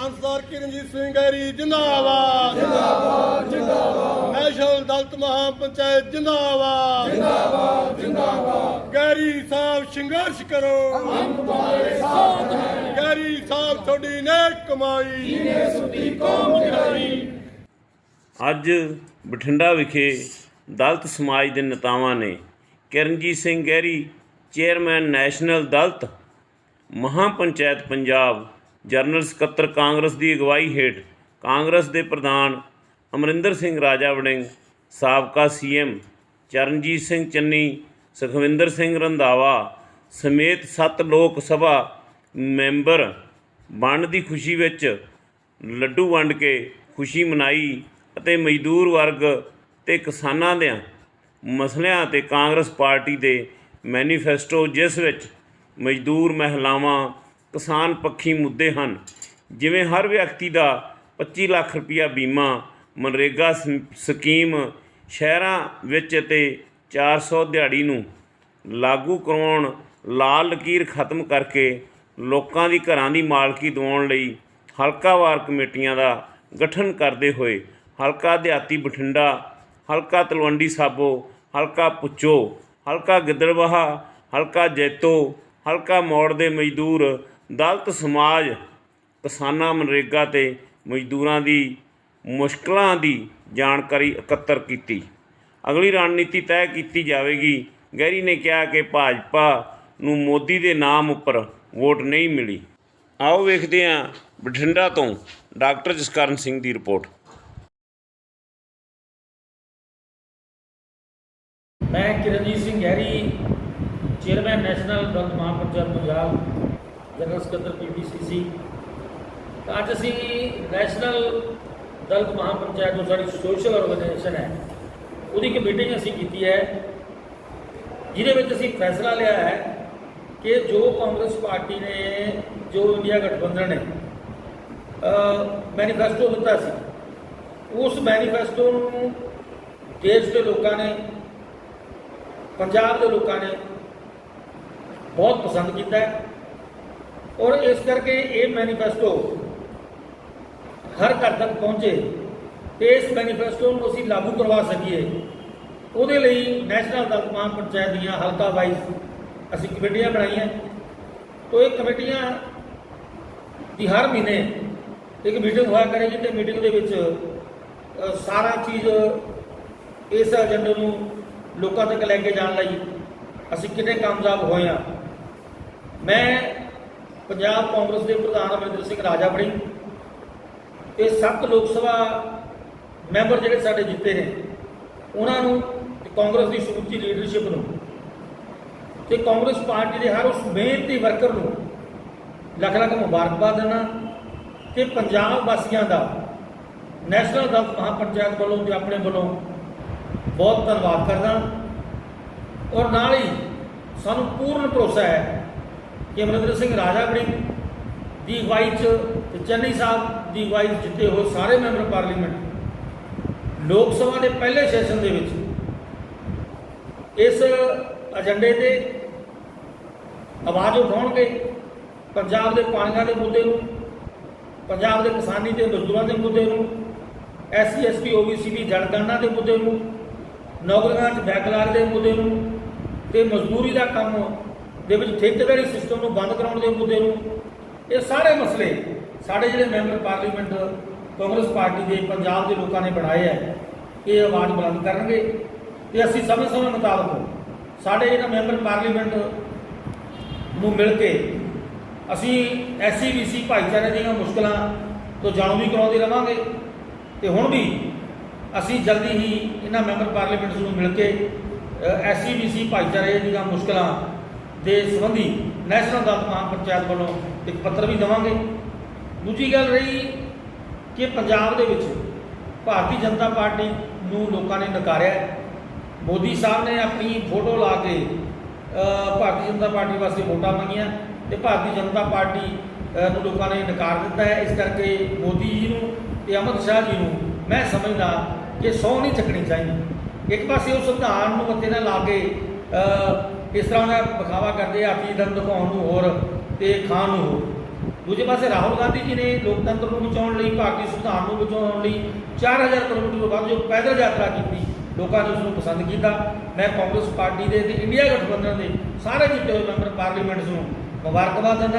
ਪ੍ਰਧਾਨ ਸਰਦਾਰ ਕਿਰਨਜੀਤ ਸਿੰਘ ਗੈਰੀ ਜਿੰਦਾਬਾਦ। ਜਿੰਦਾਬਾਦ ਜਿੰਦਾਬਾਦ। ਨੈਸ਼ਨਲ ਦਲਤ ਮਹਾ ਪੰਚਾਇਤ ਜਿੰਦਾਬਾਦ। ਜਿੰਦਾਬਾਦ ਜਿੰਦਾਬਾਦ। ਗੈਰੀ ਸਾਹਿਬ ਸੰਘਰਸ਼ ਕਰੋ। ਹਮ ਤੁਹਾਡੇ ਸਾਥ ਹੈ। ਗੈਰੀ ਸਾਹਿਬ ਤੁਹਾਡੀ ਨੇਕ ਕਮਾਈ। ਜੀਨੇ ਸੁਦੀ ਕੌਮ ਚੜਾਈ ਅੱਜ ਬਠਿੰਡਾ ਵਿਖੇ ਦਲਿਤ ਸਮਾਜ ਦੇ ਨੇਤਾਵਾਂ ਨੇ ਕਿਰਨਜੀਤ ਸਿੰਘ ਗਹਿਰੀ ਚੇਅਰਮੈਨ ਨੈਸ਼ਨਲ ਦਲਿਤ ਮਹਾ ਪੰਚਾਇਤ ਪੰਜਾਬ ਜਨਰਲ ਸਕੱਤਰ ਕਾਂਗਰਸ ਦੀ ਅਗਵਾਈ ਹੇਠ ਕਾਂਗਰਸ ਦੇ ਪ੍ਰਧਾਨ ਅਮਰਿੰਦਰ ਸਿੰਘ ਰਾਜਾ ਵੜਿੰਗ, ਸਾਬਕਾ ਸੀਐਮ ਚਰਨਜੀਤ ਸਿੰਘ ਚੰਨੀ, ਸੁਖਵਿੰਦਰ ਸਿੰਘ ਰੰਧਾਵਾ ਸਮੇਤ ਸੱਤ ਲੋਕ ਸਭਾ ਮੈਂਬਰ ਬਣਨ ਦੀ ਖੁਸ਼ੀ ਵਿੱਚ ਲੱਡੂ ਵੰਡ ਕੇ ਖੁਸ਼ੀ ਮਨਾਈ ਅਤੇ ਮਜ਼ਦੂਰ ਵਰਗ ਤੇ ਕਿਸਾਨਾਂ ਦੇ ਮਸਲਿਆਂ ਤੇ ਕਾਂਗਰਸ ਪਾਰਟੀ ਦੇ ਮੈਨੀਫੈਸਟੋ ਜਿਸ ਵਿੱਚ ਮਜ਼ਦੂਰ ਮਹਿਲਾਵਾਂ ਕਿਸਾਨ ਪੱਖੀ ਮੁੱਦੇ ਹਨ। ਜਿਵੇਂ ਹਰ ਵਿਅਕਤੀ ਦਾ 25 ਲੱਖ ਰੁਪਇਆ ਬੀਮਾ, ਮਨਰੇਗਾ ਸਕੀਮ, ਸ਼ਹਿਰਾਂ ਵਿੱਚ ਤੇ 400 ਦਿਹਾੜੀ ਨੂੰ ਲਾਗੂ ਕਰਵਾਉਣ ਲਾਲ ਲਕੀਰ ਖਤਮ ਕਰਕੇ ਲੋਕਾਂ ਦੀ ਘਰਾਂ ਦੀ ਮਾਲਕੀ ਦਿਵਾਉਣ ਲਈ ਹਲਕਾਵਾਰ ਕਮੇਟੀਆਂ ਦਾ ਗਠਨ ਕਰਦੇ ਹੋਏ ਹਲਕਾ ਦਿਹਾਤੀ ਬਠਿੰਡਾ, ਹਲਕਾ ਤਲਵੰਡੀ ਸਾਬੋ, ਹਲਕਾ ਪੁੱਚੋ, ਹਲਕਾ ਗਿੱਦੜਬਾਹਾ ਹਲਕਾ ਜੈਤੋ, ਹਲਕਾ ਮੋੜ ਦੇ ਮਜ਼ਦੂਰ ਦਲਿਤ ਸਮਾਜ ਕਿਸਾਨਾਂ ਮਨਰੇਗਾ ਤੇ ਮਜ਼ਦੂਰਾਂ ਦੀ ਮੁਸ਼ਕਲਾਂ ਦੀ ਜਾਣਕਾਰੀ ਇਕੱਤਰ ਕੀਤੀ। ਅਗਲੀ ਰਣਨੀਤੀ ਤੈਅ ਕੀਤੀ ਜਾਵੇਗੀ। ਗਹਿਰੀ ਨੇ ਕਿਹਾ ਕਿ ਭਾਜਪਾ ਨੂੰ ਮੋਦੀ ਦੇ ਨਾਮ ਉੱਪਰ ਵੋਟ ਨਹੀਂ ਮਿਲੀ। ਆਓ ਵੇਖਦੇ ਹਾਂ ਬਠਿੰਡਾ ਤੋਂ ਡਾਕਟਰ ਜਸਕਰਨ ਸਿੰਘ ਦੀ ਰਿਪੋਰਟ। ਮੈਂ Kiranjit Singh Gehri, chairman national Dalit Mahapanchayat Punjab. General ਸਕੱਤਰ ਪੀਪੀਸੀਸੀ ਅੱਜ ਅਸੀਂ ਨੈਸ਼ਨਲ ਦਲਿਤ ਮਹਾਪੰਚਾਇਤ ਜੋ ਸਾਡੀ ਸੋਸ਼ਲ ਆਰਗੇਨਾਈਜੇਸ਼ਨ ਹੈ, ਉਹਦੀ ਇੱਕ ਮੀਟਿੰਗ ਅਸੀਂ ਕੀਤੀ ਹੈ, ਜਿਹਦੇ ਵਿੱਚ ਅਸੀਂ ਫੈਸਲਾ ਲਿਆ ਹੈ ਕਿ ਜੋ ਕਾਂਗਰਸ ਪਾਰਟੀ ਨੇ, ਜੋ ਇੰਡੀਆ ਗਠਬੰਧਨ ਨੇ ਮੈਨੀਫੈਸਟੋ ਦਿੱਤਾ ਸੀ, ਉਸ ਮੈਨੀਫੈਸਟੋ ਨੂੰ ਦੇਸ਼ ਦੇ ਲੋਕਾਂ ਨੇ, ਪੰਜਾਬ ਦੇ ਲੋਕਾਂ ਨੇ ਬਹੁਤ ਪਸੰਦ ਕੀਤਾ ਹੈ। ਔਰ ਇਸ ਕਰਕੇ ਇਹ ਮੈਨੀਫੈਸਟੋ ਹਰ ਘਰ ਤੱਕ ਪਹੁੰਚੇ ਤੇ ਇਸ ਮੈਨੀਫੈਸਟੋ ਨੂੰ ਅਸੀਂ ਲਾਗੂ ਕਰਵਾ ਸਕੀਏ। ਉਹਦੇ ਲਈ ਨੈਸ਼ਨਲ ਦਲਤ ਮਹਾਂ ਪੰਚਾਇਤ ਦੀਆਂ ਹਲਕਾ ਵਾਈਜ਼ ਅਸੀਂ ਕਮੇਟੀਆਂ ਬਣਾਈਆਂ। ਤੋਂ ਇਹ ਕਮੇਟੀਆਂ ਦੀ ਹਰ ਮਹੀਨੇ ਇੱਕ ਮੀਟਿੰਗ ਹੋਇਆ ਕਰੇਗੀ ਤੇ ਮੀਟਿੰਗ ਦੇ ਵਿੱਚ ਸਾਰਾ ਚੀਜ਼ ਇਸ ਏਜੰਡੇ ਨੂੰ ਲੋਕਾਂ ਤੱਕ ਲੈ ਕੇ ਜਾਣ ਲਈ ਅਸੀਂ ਕਿੰਨੇ ਕਾਮਯਾਬ ਹੋਏ ਹਾਂ। ਮੈਂ ਪੰਜਾਬ ਕਾਂਗਰਸ ਦੇ ਪ੍ਰਧਾਨ ਅਮਰਿੰਦਰ ਸਿੰਘ ਰਾਜਾ ਬੜੀ ਤੇ ਸੱਤ ਲੋਕ ਸਭਾ ਮੈਂਬਰ ਜਿਹੜੇ ਸਾਡੇ ਜਿੱਤੇ ਨੇ, ਉਹਨਾਂ ਨੂੰ ਕਾਂਗਰਸ ਦੀ ਸਮੁੱਚੀ ਲੀਡਰਸ਼ਿਪ ਨੂੰ ਤੇ ਕਾਂਗਰਸ ਪਾਰਟੀ ਦੇ ਹਰ ਉਸ ਮਿਹਨਤੀ ਵਰਕਰ ਨੂੰ ਲੱਖ ਲੱਖ ਮੁਬਾਰਕਬਾਦ ਦੇਣਾ ਕਿ ਪੰਜਾਬ ਵਾਸੀਆਂ ਦਾ, ਨੈਸ਼ਨਲ ਦਲਤ ਮਹਾਪੰਚਾਇਤ ਵੱਲੋਂ ਤੇ ਆਪਣੇ ਵੱਲੋਂ ਬਹੁਤ ਧੰਨਵਾਦ ਕਰਦਾ। ਔਰ ਨਾਲ ਹੀ ਸਾਨੂੰ ਪੂਰਨ ਭਰੋਸਾ ਹੈ ਕਿ ਅਮਰਿੰਦਰ ਸਿੰਘ ਰਾਜਾ ਬੜੀ ਦੀ ਅਗਵਾਈ 'ਚ ਤੇ ਚੰਨੀ ਸਾਹਿਬ ਦੀ ਅਗਵਾਈ ਜਿੱਤੇ ਹੋਏ ਸਾਰੇ ਮੈਂਬਰ ਪਾਰਲੀਮੈਂਟ। ਲੋਕ ਸਭਾ ਦੇ ਪਹਿਲੇ ਸੈਸ਼ਨ ਦੇ ਵਿੱਚ ਇਸ ਏਜੰਡੇ ਤੇ ਆਵਾਜ਼ ਉਠਾਉਣਗੇ ਪੰਜਾਬ ਦੇ ਪਾਣੀਆਂ ਦੇ ਮੁੱਦੇ ਨੂੰ, ਪੰਜਾਬ ਦੇ ਕਿਸਾਨੀ ਤੇ ਮਜ਼ਦੂਰਾਂ ਦੇ ਮੁੱਦੇ ਨੂੰ ਐਸਸੀ ਐਸਟੀ ਓਬੀਸੀ ਦੀ ਜਨਗਣਨਾ ਦੇ ਮੁੱਦੇ ਨੂੰ, ਨੌਕਰੀਆਂ 'ਚ ਬੈਕਲਾਗ ਦੇ ਮੁੱਦੇ ਨੂੰ ਤੇ ਮਜ਼ਦੂਰੀ ਦਾ ਕੰਮ ਦੇ ਵਿੱਚ ਠੇਕੇਦਾਰੀ ਸਿਸਟਮ ਨੂੰ ਬੰਦ ਕਰਾਉਣ ਦੇ ਮੁੱਦੇ ਨੂੰ, ਇਹ ਸਾਰੇ ਮਸਲੇ ਸਾਡੇ ਜਿਹੜੇ ਮੈਂਬਰ ਪਾਰਲੀਮੈਂਟ, ਕਾਂਗਰਸ ਪਾਰਟੀ ਦੇ, ਪੰਜਾਬ ਦੇ ਲੋਕਾਂ ਨੇ ਬਣਾਏ ਹੈ ਇਹ ਆਵਾਜ਼ ਬੁਲੰਦ ਕਰਨਗੇ। ਤੇ ਅਸੀਂ ਸਮੇਂ ਸਮੇਂ ਮੁਤਾਬਕ ਸਾਡੇ ਇਹਨਾਂ ਮੈਂਬਰ ਪਾਰਲੀਮੈਂਟ ਨੂੰ ਮਿਲ ਕੇ ਅਸੀਂ ਐਸਸੀ ਬੀਸੀ ਭਾਈਚਾਰੇ ਦੀਆਂ ਮੁਸ਼ਕਲਾਂ ਤੋਂ ਜਾਣੂ ਵੀ ਕਰਾਉਂਦੇ ਰਵਾਂਗੇ। ਤੇ ਹੁਣ ਵੀ ਅਸੀਂ ਜਲਦੀ ਹੀ ਇਹਨਾਂ ਮੈਂਬਰ ਪਾਰਲੀਮੈਂਟਸ ਨੂੰ ਮਿਲ ਕੇ ਐਸਸੀ ਬੀਸੀ ਭਾਈਚਾਰੇ ਦੀਆਂ ਮੁਸ਼ਕਲਾਂ ਦੇ ਸੰਬੰਧੀ ਨੈਸ਼ਨਲ ਅਦਾਤ ਮਹਾਂ ਪੰਚਾਇਤ ਵੱਲੋਂ ਇੱਕ ਪੱਤਰ ਵੀ ਦੇਵਾਂਗੇ। ਦੂਜੀ ਗੱਲ ਰਹੀ ਕਿ ਪੰਜਾਬ ਦੇ ਵਿੱਚ ਭਾਰਤੀ ਜਨਤਾ ਪਾਰਟੀ ਨੂੰ ਲੋਕਾਂ ਨੇ ਨਕਾਰਿਆ ਮੋਦੀ ਸਾਹਿਬ ਨੇ ਆਪਣੀ ਫੋਟੋ ਲਾ ਕੇ ਭਾਰਤੀ ਜਨਤਾ ਪਾਰਟੀ ਵਾਸਤੇ ਵੋਟਾਂ ਮੰਗੀਆਂ ਤੇ ਭਾਰਤੀ ਜਨਤਾ ਪਾਰਟੀ ਨੂੰ ਲੋਕਾਂ ਨੇ ਨਕਾਰ ਦਿੱਤਾ ਹੈ। ਇਸ ਕਰਕੇ ਮੋਦੀ ਜੀ ਨੂੰ ਤੇ ਅਮਿਤ ਸ਼ਾਹ ਜੀ ਨੂੰ ਮੈਂ ਸਮਝਦਾ ਕਿ ਸੌ ਨਹੀਂ ਚੱਕਣੀ ਚਾਹੀਦੀ। ਇੱਕ ਪਾਸੇ ਉਹ ਸੰਵਿਧਾਨ ਨੂੰ ਮੱਥੇ ਨਾਲ ਲਾ ਕੇ ਇਸ ਤਰ੍ਹਾਂ ਦਾ ਵਿਖਾਵਾ ਕਰਦੇ ਆ ਕੀ ਦਿਖਾਉਣ ਨੂੰ ਹੋਰ ਤੇ ਖਾਣ ਨੂੰ ਹੋਰ। ਦੂਜੇ ਪਾਸੇ ਰਾਹੁਲ ਗਾਂਧੀ ਜੀ ਨੇ ਲੋਕਤੰਤਰ ਨੂੰ ਬਚਾਉਣ ਲਈ, ਭਾਰਤੀ ਸੰਵਿਧਾਨ ਨੂੰ ਬਚਾਉਣ ਲਈ 4000 ਕਿਲੋਮੀਟਰ ਤੋਂ ਵੱਧ ਜੋ ਪੈਦਲ ਯਾਤਰਾ ਕੀਤੀ। ਲੋਕਾਂ ਨੇ ਉਸ ਨੂੰ ਪਸੰਦ ਕੀਤਾ। ਮੈਂ ਕਾਂਗਰਸ ਪਾਰਟੀ ਦੇ ਤੇ ਇੰਡੀਆ ਗਠਬੰਧਨ ਦੇ ਸਾਰੇ ਜਿੱਤੇ ਹੋਏ ਮੈਂਬਰ ਪਾਰਲੀਮੈਂਟਸ ਨੂੰ ਮੁਬਾਰਕਬਾਦ ਦਿੰਦਾ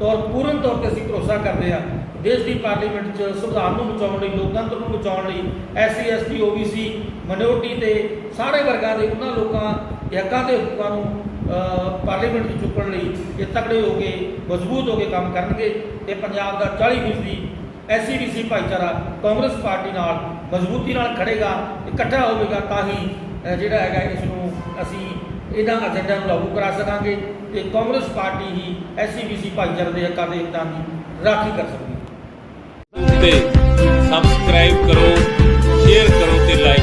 ਤੌਰ ਪੂਰਨ ਤੌਰ ਤੇ ਅਸੀਂ ਭਰੋਸਾ ਕਰਦੇ ਹਾਂ ਦੇਸ਼ ਦੀ ਪਾਰਲੀਮੈਂਟ 'ਚ ਸੰਵਿਧਾਨ ਨੂੰ ਬਚਾਉਣ ਲਈ, ਲੋਕਤੰਤਰ ਨੂੰ ਬਚਾਉਣ ਲਈ, ਐਸਸੀ, ਐਸਟੀ, ਓਬੀਸੀ ਮਿਨੋਰਟੀ ਤੇ ਸਾਰੇ ਵਰਗਾਂ ਦੇ ਉਹਨਾਂ ਲੋਕਾਂ ਦੇ ਹੱਕਾਂ ਤੇ ਹਕੂਕਾਂ ਨੂੰ ਪਾਰਲੀਮੈਂਟ 'ਚ ਚੁੱਕਣ ਲਈ ਇਹ ਤਕੜੇ ਹੋ ਕੇ, ਮਜ਼ਬੂਤ ਹੋ ਕੇ ਕੰਮ ਕਰਨਗੇ ਤੇ ਪੰਜਾਬ ਦਾ 40 ਫੀਸਦੀ ਐਸਸੀਡੀਸੀ ਭਾਈਚਾਰਾ ਕਾਂਗਰਸ ਪਾਰਟੀ ਨਾਲ ਮਜ਼ਬੂਤੀ ਨਾਲ ਖੜੇਗਾ, ਇਕੱਠਾ ਹੋਵੇਗਾ ਤਾਂ ਹੀ ਜਿਹੜਾ ਹੈਗਾ ਇਸ ਨੂੰ ਅਸੀਂ ਇਹਨਾਂ ਏਜੰਡਾ ਨੂੰ ਲਾਗੂ ਕਰਾ ਸਕਾਂਗੇ ਤੇ ਕਾਂਗਰਸ ਪਾਰਟੀ ਹੀ ਐਸਸੀਬੀਸੀ ਭਾਈਚਾਰੇ ਦੇ ਹੱਕਾਂ ਦੇ ਹਿੱਤਾਂ ਦੀ ਰਾਖੀ ਕਰ ਸਕਦੀ ਉੱਤੇ ਸਬਸਕ੍ਰਾਈਬ ਕਰੋ ਸ਼ੇਅਰ ਕਰੋ ਤੇ ਲਾਈਕ